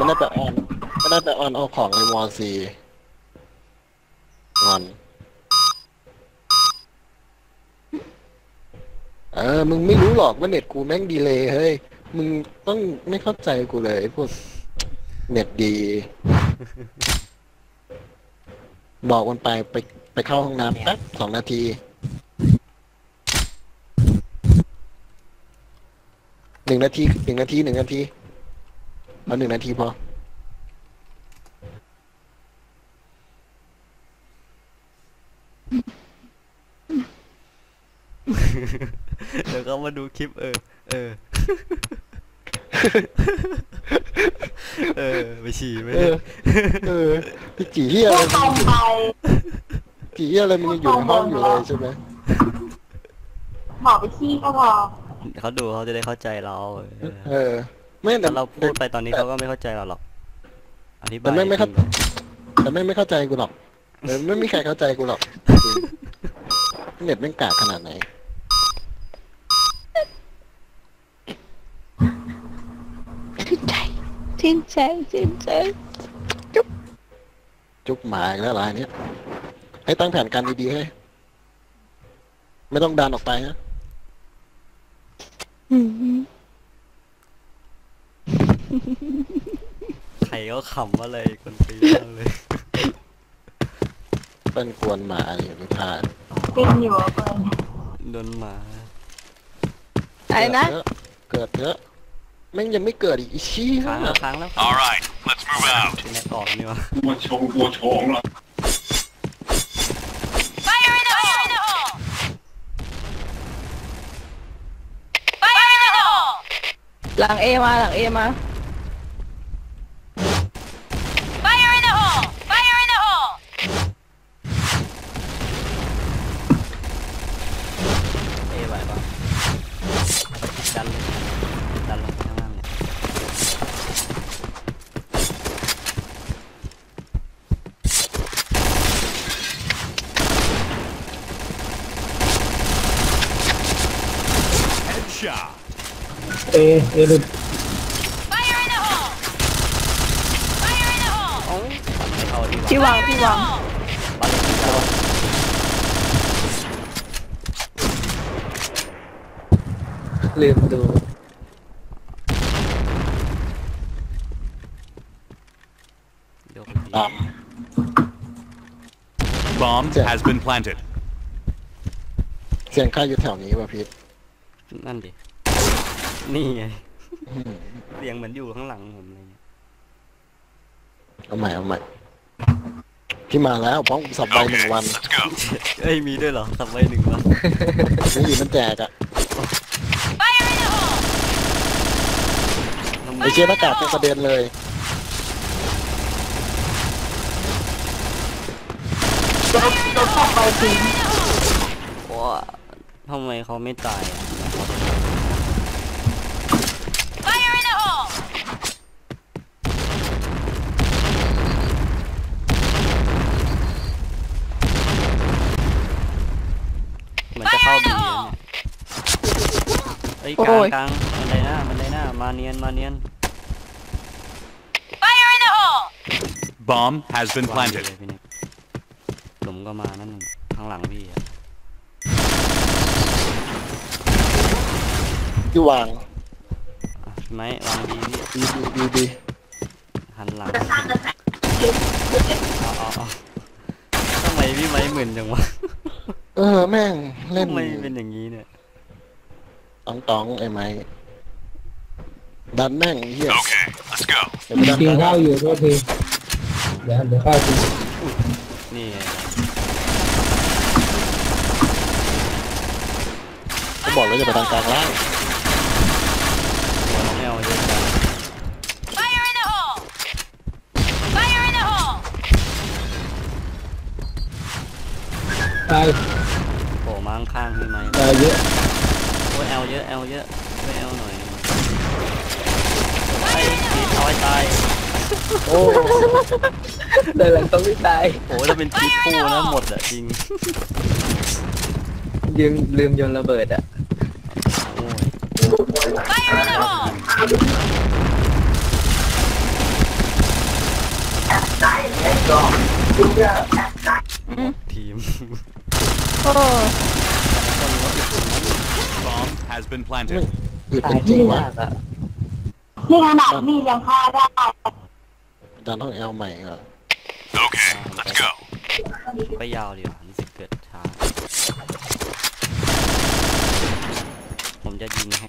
มันได้แต่ออนมันได้แต่ออนเอาของในวอซีงอน เออ มึงไม่รู้หรอกว่าเน็ตกูแม่งดีเลยเฮ้ย มึงต้องไม่เข้าใจกูเลยไอ้พวกเน็ตดี บอกมันไปไปไปเข้าห้องน้ำแป๊บสองนาที หนึ่งนาทีหนึ่งนาทีหนึ่งนาที เอาหนึ่งนาทีพอ เดี๋ยวเขามาดูคลิปเออ เออ เออไปฉี่ไม่เอได้อเออพี่จีเฮียพูอะไรดตรงไป จีเฮียอะไรมึงยังอยู่ในห้องอยู่เลยใช่ไหมบอกไปขี้ก็พอเขาดูเขาจะได้เข้าใจเราเออ เออ ไม่แต่ถ้าเราพูดไปตอนนี้เขาก็ไม่เข้าใจเราหรอกอธิบาแต่ยไม่ไม่เข้าจริงแต่ไม่ไม่เข้าใจกูหรอกเออไม่มีใครเข้าใจกูหรอกจริงเน็ตแม่งกากขนาดไหนชื่นใจชื่นใจชื่นใจจุกหมาอีกแล้วรายเนี้ยให้ตั้งแผนการดีๆให้ไม่ต้องดันออกไปนะ อืม ใครก็ขำว่าเลยคนปีมากเลยเป็นกวนหมาอยู่ในทานปิ้งอยู่เปิดโดนหมาอะไรนะ เกิดเยอะแม่งยังไม่เกิดอีกอีชี้ค้างแล้วค้างแล้ว All right, let's move out. พี่แน็กออกนี่วะตัวชงตัวชงละ Fire in the hole! in the hole! Fire in the hole! หลังเอมาหลังเอมา Fire in the hole! Fire in the hole! เอไหวปะดันเลยดันลงข้างล่างเนี่ย Headshot. เอเอหลุด Fire in the hole! Fire in the hole! เอ้าไม่เข้าดีกว่าที่วางที่วางบ้านเล็กที่เราลืมดูเดี๋ยวคนดีตาม Bomb Yeah. has been planted. เสียงใครอยู่แถวนี้วะพีท นั่นดิ นี่ไง เสียงเหมือนอยู่ข้างหลังผมเลยเนี่ยเอาใหม่เอาใหม่พี่มาแล้วพร้อมสับใบหนึ่ง Okay, วัน let's go. เอ้ยมีด้วยเหรอสับไว้หนึ่งวันนี่อยู่มันแจกอะ Fire in the hole! ไอเชี่ยหน้ากากเป็นประเด็นเลยรถรถตกไปทิ้งว้าทำไมเขาไม่ตายอะ Fire in the hole! เหมือนจะเข้าบีนะเนี่ยเอ้ยกลางกลางมันไดหน้ามันไดหน้ามาเนียนมาเนียน Fire in the hole! Bomb has been วางอยู่ planted. เลยพี่เนี่ยหลุมก็มานั่นข้างหลังพี่อะ ที่วางอะพี่ไม้วางดีพี่ดีดีดีดีหันหลังเอาเอาเอาทำไมพี่ไม้เหมือนจังวะเออแม่งเล่นทำไมเป็นอย่างนี้เนี่ยตองตองไอ้ไม้ดันแม่งไอ้เฮีย Okay, let's go. เดี๋ยวไปดันกินกลางข้าวอยู่โทษทีเดี๋ยวเดี๋ยวข้าวกินนี่ไงก็บอกแล้วจะไปดันกลางล่าง ไม่เอาเยอะจัง Fire in the hole! Fire in the hole! ตายโผล่มาข้างๆพี่ไม้ตายเยอะโอ้ยแอลเยอะแอลเยอะช่วยแอลหน่อยไอ้ทีเอาให้ตายโอ้แต่หลังต้องไม่ตายโอ้ยถ้าเป็นทีคู่นะหมดอะจริงยืมลืมโยนระเบิดอะโอ้ย Fire in the hole! ทีมโอ้ Bomb has been มึง planted. อึดตาเป็ยนจริที่งวะยากอะนี่ขนาดมีดยังฆ่าได้อาจารย์ต้องเอาใหม่ก่อน Okay, let's go. ไปยาวดีกว่ารู้สึกเกิดช้า ผมจะยิงให้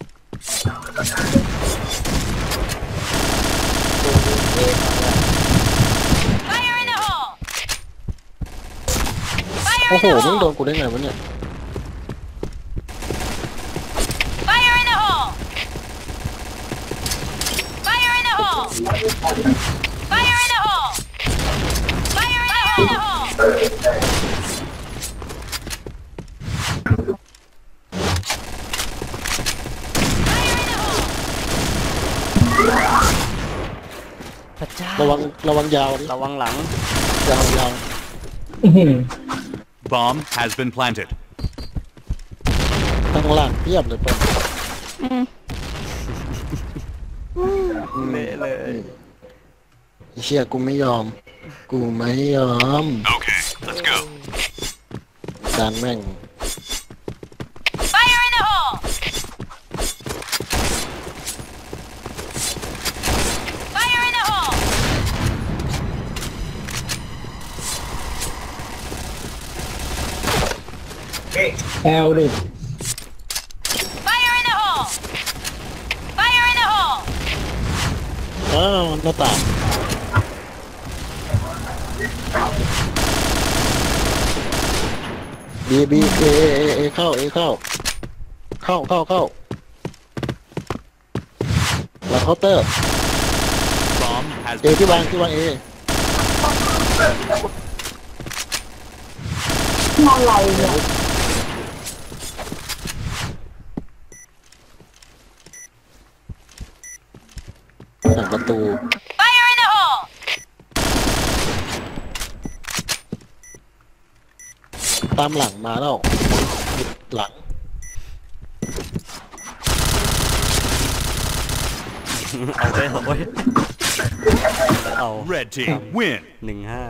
เอ๊ โอ้ Fire โห in the มึงโด hole! นกูได้ไงวะเนี่ย Fire in the hole! Fire in the hole! Fire in the hole! Fire in the hole! พระเจ้า ระวังระวังยาวดิ ระวังหลัง ยาวยาว อื้อหือ Bomb has been planted. ข้างล่างเทียบเลยเปิ้ลอืมเละเลย ไอ้เชี่ยกูไม่ยอม กูไม่ยอม Okay, let's go. อาจารย์แม่ง Fire in the hole! Fire in the hole! แอลดิ Fire in the hole! Fire in the hole! อ้าวหน้าต่างบีบีเอเอเอเข้า เอเข้า เข้า เข้า เข้าหลังเคาน์เตอร์ Bomb has เอ been ที่วาง planted. ที่วางเอ อะไรเนี่ย หลังประตู Fire in the hole! ตามหลังมาแล้วหลัง เอาไปเอาไปเอา Red team win. หนึ่งห้า